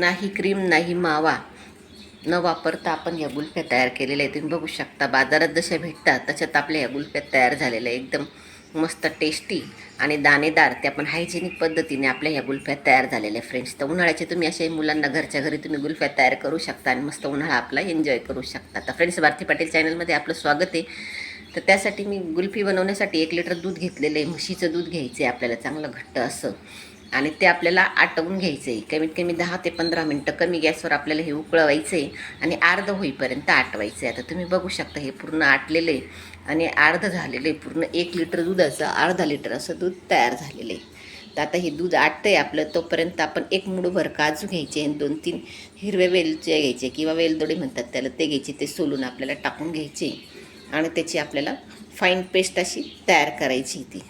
नाही क्रीम नाही मावा. न वापरता आपण या गुल्फ्या तयार केलेल्या आहेत. तुम्ही बघू शकता बाजारात जशा भेटतात तशात आपल्या या गुल्फ्या तयार झालेल्या आहे एकदम मस्त टेस्टी आणि दाणेदार त्या पण हायजेनिक पद्धतीने आपल्या ह्या गुल्फ्या तयार झालेल्या आहे फ्रेंड्स तर उन्हाळ्याचे तुम्ही असे मुलांना घरच्या घरी तुम्ही गुल्फ्या तयार करू शकता आणि मस्त उन्हाळा आपला एन्जॉय करू शकता. तर फ्रेंड्स भारती पाटील चॅनलमध्ये आपलं स्वागत आहे. तर त्यासाठी मी गुल्फी बनवण्यासाठी एक लिटर दूध घेतलेलं आहे. म्हशीचं दूध घ्यायचं आहे आपल्याला चांगलं घट्ट असं. आणि ते आपल्याला आटवून घ्यायचं. आहे कमीत कमी दहा ते पंधरा मिनटं कमी गॅसवर आपल्याला हे उकळवायचं आहे आणि अर्ध होईपर्यंत आटवायचं. आहे आता तुम्ही बघू शकता हे पूर्ण आटलेलं आहे आणि अर्ध झालेलं आहे पूर्ण एक लिटर दुधाचं अर्धा लिटर असं दूध तयार झालेलं आहे. तर आता हे दूध आटतं आहे आपलं तोपर्यंत आपण एक मुठभर काजू घ्यायचे आणि दोन तीन हिरवे वेलचे घ्यायचे किंवा वेलदोडे म्हणतात त्याला ते घ्यायचे ते सोलून आपल्याला टाकून घ्यायचे आणि त्याची आपल्याला फाईन पेस्ट अशी तयार करायची ती.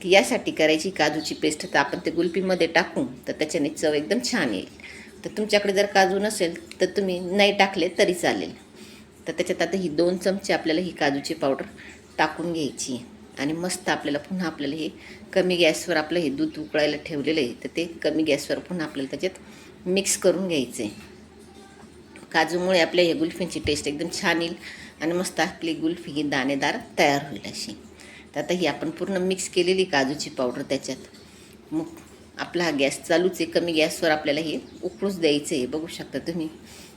की यासाठी करायची काजूची पेस्ट तर आपण ते गुलपीमध्ये टाकू तर त्याच्याने चव एकदम छान येईल. तर तुमच्याकडे जर काजू नसेल तर तुम्ही नाही टाकले तरी चालेल. तर त्याच्यात आता ही दोन चमचे आपल्याला ही काजूची पावडर टाकून घ्यायची आणि मस्त आपल्याला पुन्हा आपल्याला हे कमी गॅसवर आपलं हे दूध उकळायला ठेवलेलं आहे तर ते कमी गॅसवर पुन्हा आपल्याला त्याच्यात मिक्स करून घ्यायचं. आहे काजूमुळे आपल्या हे गुल्फींची टेस्ट एकदम छान येईल आणि मस्त आपली गुल्फी ही दाणेदार तयार होईल अशी. तर आता ही आपण पूर्ण मिक्स केलेली काजूची पावडर त्याच्यात. मग आपला हा गॅस चालूच आहे. कमी गॅसवर आपल्याला हे उकळूच द्यायचं आहे. बघू शकता तुम्ही.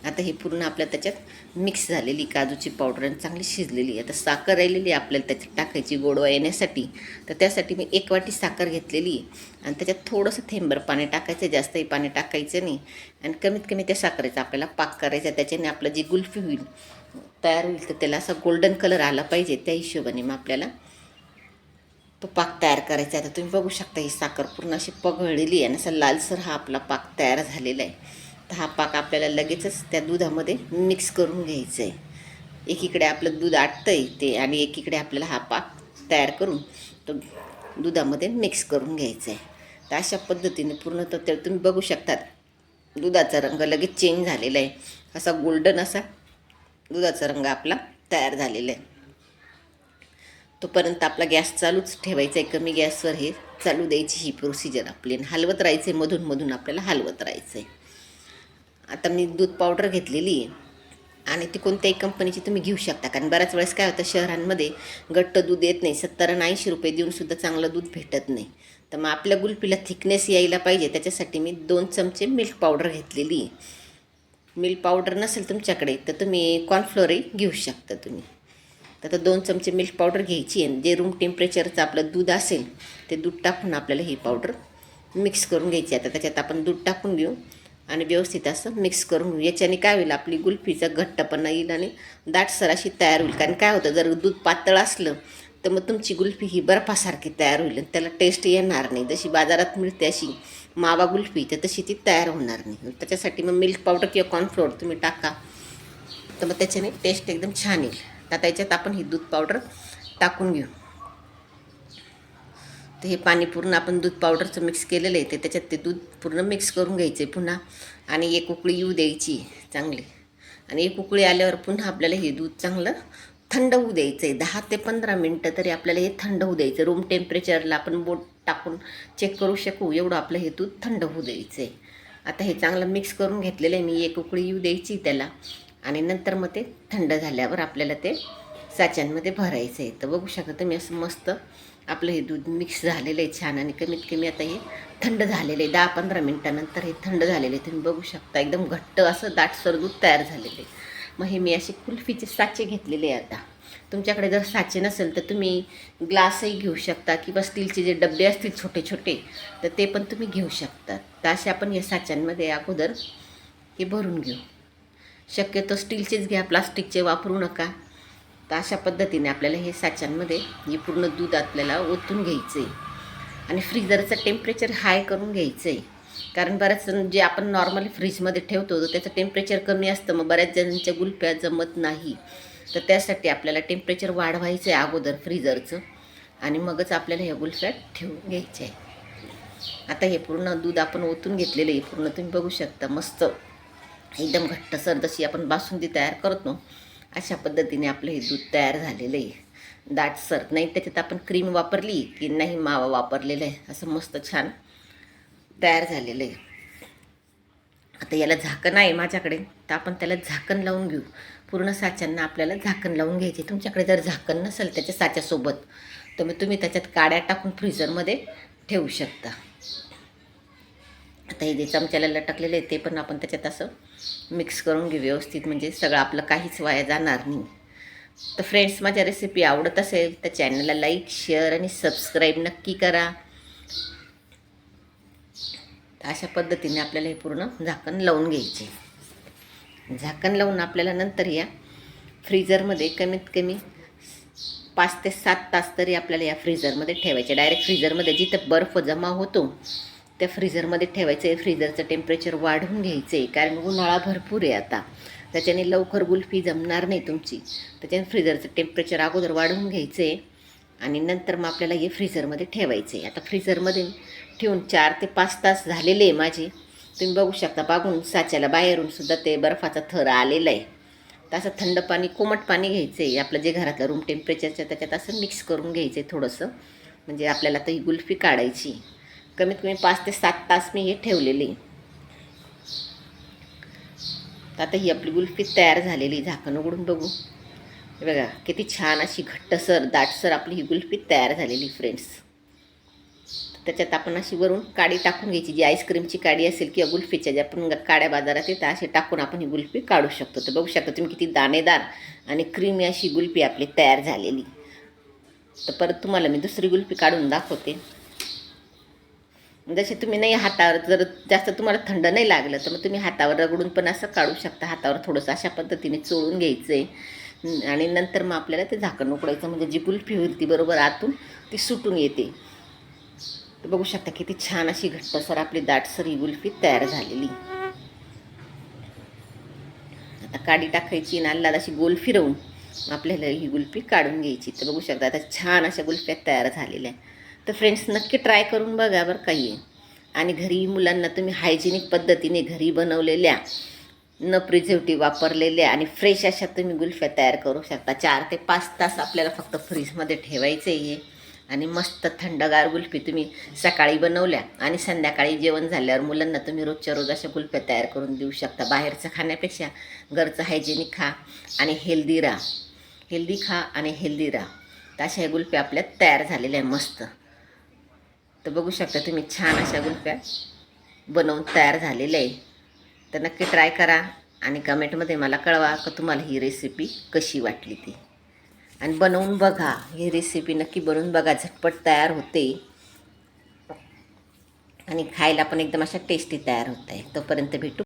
आता हे पूर्ण आपल्या त्याच्यात मिक्स झालेली काजूची पावडर आणि चांगली शिजलेली आता साखर राहिलेली आहे आपल्याला त्याच्यात टाकायची गोडवा येण्यासाठी. तर त्यासाठी मी एक वाटी साखर घेतलेली आहे. आणि त्याच्यात थोडंसं थेंबर पाणी टाकायचं जास्तही पाणी टाकायचं नाही. आणि कमीत कमी त्या साखरेचा आपल्याला पाक करायचा त्याच्याने आपलं जी गुल्फी होईल तयार होईल तर त्याला असा गोल्डन कलर आला पाहिजे. त्या हिशोबाने मग आपल्याला तो पाक तयार करायचा आहे. आता तुम्ही बघू शकता ही साखर पूर्ण अशी पगळलेली आहे आणि असा लालसर हा आपला पाक तयार झालेला आहे. तर हा पाक आपल्याला लगेचच त्या दुधामध्ये मिक्स करून घ्यायचं आहे. एकीकडे आपलं दूध आटतं आहे ते आणि एकीकडे आपल्याला हा पाक तयार करून तो दुधामध्ये मिक्स करून घ्यायचा आहे. तर अशा पद्धतीने पूर्ण तर ते तुम्ही बघू शकतात दुधाचा रंग लगेच चेंज झालेला आहे. असा गोल्डन असा दुधाचा रंग आपला तयार झालेला आहे. तोपर्यंत आपला गॅस चालूच ठेवायचा आहे. कमी गॅसवर हे चालू द्यायची ही प्रोसिजर आपली. आणि हलवत राहायचं आहे मधून मधून आपल्याला हलवत राहायचं आहे आता मी दूध पावडर घेतलेली आहे. आणि ती कोणत्याही कंपनीची तुम्ही घेऊ शकता. कारण बऱ्याच वेळेस काय होतं शहरांमध्ये घट्ट दूध येत नाही. सत्तर आणि ऐंशी रुपये देऊनसुद्धा चांगलं दूध भेटत नाही. तर मग आपल्या गुलपीला थिकनेस यायला पाहिजे. त्याच्यासाठी मी दोन चमचे मिल्क पावडर घेतलेली आहे. मिल्क पावडर नसेल तुमच्याकडे तर तुम्ही कॉर्नफ्लोअरही घेऊ शकता तुम्ही. तर आता दोन चमचे मिल्क पावडर घ्यायची आहे. जे रूम टेम्परेचरचं आपलं दूध असेल ते दूध टाकून आपल्याला ही पावडर मिक्स करून घ्यायची आता त्याच्यात आपण दूध टाकून घेऊ आणि व्यवस्थित असं मिक्स करून घेऊ. याच्याने काय होईल आपली गुल्फीचा घट्टपणा येईल आणि दाटसर अशी तयार होईल. कारण काय होतं जर दूध पातळ असलं तर मग तुमची गुल्फी ही बर्फासारखी तयार होईल आणि त्याला टेस्ट येणार नाही. जशी बाजारात मिळते अशी मावा गुल्फी तर तशी ती तयार होणार नाही. त्याच्यासाठी मग मिल्क पावडर किंवा कॉर्नफ्लोअर तुम्ही टाका. तर मग त्याच्याने टेस्ट एकदम छान येईल. तर त्याच्यात आपण ही दूध पावडर टाकून घेऊ. तर हे पाणी पूर्ण आपण दूध पावडरचं मिक्स केलेलं आहे ते त्याच्यात ते दूध पूर्ण मिक्स करून घ्यायचं आहे पुन्हा. आणि एक उकळी येऊ द्यायची चांगली. आणि एक उकळी आल्यावर पुन्हा आपल्याला हे दूध चांगलं थंड होऊ द्यायचं आहे दहा ते पंधरा मिनटं तरी आपल्याला हे थंड होऊ द्यायचं रूम टेम्परेचरला आपण बोट टाकून चेक करू शकू एवढं आपलं हे दूध थंड होऊ द्यायचं आहे आता हे चांगलं मिक्स करून घेतलेलं आहे. मी एक उकळी येऊ द्यायची त्याला. आणि नंतर मग ते थंड झाल्यावर आपल्याला ते साच्यांमध्ये भरायचं आहे. तर बघू शकता तुम्ही असं मस्त आपलं हे दूध मिक्स झालेलं आहे छान आणि कमीत कमी आता हे थंड झालेलं आहे. दहा पंधरा मिनटानंतर हे थंड झालेलं आहे. तुम्ही बघू शकता एकदम घट्ट असं दाटसर दूध तयार झालेलं आहे. मग हे मी असे कुल्फीचे साचे घेतलेले आहे आता. तुमच्याकडे जर साचे नसेल तर तुम्ही ग्लासही घेऊ शकता किंवा स्टीलचे जे डबे असतील छोटे छोटे तर ते पण तुम्ही घेऊ शकता. तर असे आपण या साच्यांमध्ये अगोदर हे भरून घेऊ. शक्यतो स्टीलचेच घ्या प्लास्टिकचे वापरू नका. तर अशा पद्धतीने आपल्याला हे साच्यांमध्ये हे पूर्ण दूध आपल्याला ओतून घ्यायचं आहे आणि फ्रीजरचं टेम्परेचर हाय करून घ्यायचं आहे कारण बऱ्याच जण जे आपण नॉर्मली फ्रीजमध्ये ठेवतो तर त्याचं टेम्परेचर कमी असतं. मग बऱ्याच जणांच्या गुलप्या जमत नाही. तर त्यासाठी आपल्याला टेम्परेचर वाढवायचं आहे अगोदर फ्रीजरचं. आणि मगच आपल्याला ह्या गुल्फ्या ठेवून घ्यायच्या आहे आता हे पूर्ण दूध आपण ओतून घेतलेलं आहे. पूर्ण तुम्ही बघू शकता. मस्त. एकदम घट्टसर जशी आपण बासुंदी तयार करतो अशा पद्धतीने आपलं हे दूध तयार झालेलं आहे. दाटसर नाही त्याच्यात आपण क्रीम वापरली की नाही मावा वापरलेला आहे असं मस्त छान तयार झालेलं आहे. आता याला झाकण आहे माझ्याकडे तर आपण त्याला झाकण लावून घेऊ. पूर्ण साच्यांना आपल्याला झाकण लावून घ्यायचे. तुमच्याकडे जर झाकण नसेल त्याच्या साच्यासोबत तर मग तुम्ही त्याच्यात काड्या टाकून फ्रीजरमध्ये ठेवू शकता. आता हे जे चमच्याला लटकलेलं आहे ते पण आपण त्याच्यात असं मिक्स करून घेऊ व्यवस्थित. म्हणजे सगळं आपलं काहीच वाया जाणार नाही. तर फ्रेंड्स माझ्या रेसिपी आवडत असेल तर चॅनलला लाईक शेअर आणि सबस्क्राईब नक्की करा. अशा पद्धतीने आपल्याला हे पूर्ण झाकण लावून घ्यायचे. झाकण लावून आपल्याला नंतर या फ्रीजरमध्ये कमीत कमी पाच ते सात तास तरी आपल्याला या फ्रीजरमध्ये ठेवायचे. डायरेक्ट फ्रीजरमध्ये जिथं बर्फ जमा होतो त्या फ्रीजरमध्ये ठेवायचं आहे. फ्रीजरचं टेम्परेचर वाढवून घ्यायचं आहे. कारण उन्हाळा भरपूर आहे आता. त्याच्याने लवकर गुल्फी जमणार नाही तुमची. त्याच्याने फ्रीजरचं टेम्परेचर अगोदर वाढवून घ्यायचं आहे. आणि नंतर मग आपल्याला हे फ्रीझरमध्ये ठेवायचं आहे. आता फ्रीझरमध्ये ठेवून चार ते पाच तास झालेले आहे माझे. तुम्ही बघू शकता बागून साच्याला बाहेरून सुद्धा ते बर्फाचा थर आलेला आहे. तर असं थंड पाणी कोमट पाणी घ्यायचं आहे. आपलं जे घरातलं रूम टेम्परेचरचं त्याच्यात असं मिक्स करून घ्यायचं आहे थोडंसं. म्हणजे आपल्याला तर ही गुल्फी काढायची कमीत कमी पाच ते सात तास मी हे ठेवलेले. तर आता ही आपली गुल्फी तयार झालेली झाकण उघडून बघू. बघा किती छान अशी घट्टसर दाटसर आपली ही गुल्फी तयार झालेली फ्रेंड्स त्याच्यात आपण अशी वरून काडी टाकून घ्यायची जी आईस्क्रीमची काडी असेल किंवा गुल्फीच्या ज्या आपण काड्या बाजारात येतात असे टाकून आपण ही गुल्फी काढू शकतो. तर बघू शकता तुम्ही किती दाणेदार आणि क्रीमी अशी गुल्फी आपली तयार झालेली. तर परत तुम्हाला मी दुसरी गुल्फी काढून दाखवते. जसे तुम्ही नाही हातावर जर जास्त तुम्हाला थंड नाही लागलं तर मग तुम्ही हातावर रगडून पण असं काढू शकता. हातावर थोडंसं अशा पद्धतीने चोळून घ्यायचं. आहे आणि नंतर मग आपल्याला ते झाकण उकडायचं. म्हणजे जी गुल्फी होईल ती बरोबर आतून ती सुटून येते. बघू शकता किती छान अशी घट्टसर आपली दाटसर ही गुल्फी तयार झालेली. आता काडी टाकायची आणि अल्लाद अशी गोल फिरवून आपल्याला ही गुल्फी काढून घ्यायची. तर बघू शकता आता छान अशा गुल्फ्या तयार झालेल्या. आहे तर फ्रेंड्स नक्की ट्राय करून बघा बरं काही आहे आणि घरी मुलांना तुम्ही हायजेनिक पद्धतीने घरी बनवलेल्या न प्रिझर्वेटिव्ह वापरलेल्या आणि फ्रेश अशा तुम्ही गुल्फ्या तयार करू शकता. चार ते पाच तास आपल्याला फक्त फ्रीजमध्ये ठेवायचं आहे आणि मस्त थंडगार गुल्फी तुम्ही सकाळी बनवल्या आणि संध्याकाळी जेवण झाल्यावर मुलांना तुम्ही रोजच्या रोज अशा गुल्फ्या तयार करून देऊ शकता. बाहेरचं खाण्यापेक्षा घरचं हायजेनिक खा आणि हेल्दी राहा. हेल्दी खा आणि हेल्दी राहा. तर अशा ह्या गुल्फ्या आपल्या तयार झालेल्या आहे मस्त. तर बघू शकता तुम्ही छान अशा गुल्फ्या बनवून तयार झालेल्या आहे. तर नक्की ट्राय करा आणि कमेंटमध्ये मला कळवा का तुम्हाला ही रेसिपी कशी वाटली ती. आणि बनवून बघा ही रेसिपी नक्की बनवून बघा झटपट तयार होते. आणि खायला पण एकदम अशा टेस्टी तयार होत आहे तोपर्यंत भेटू.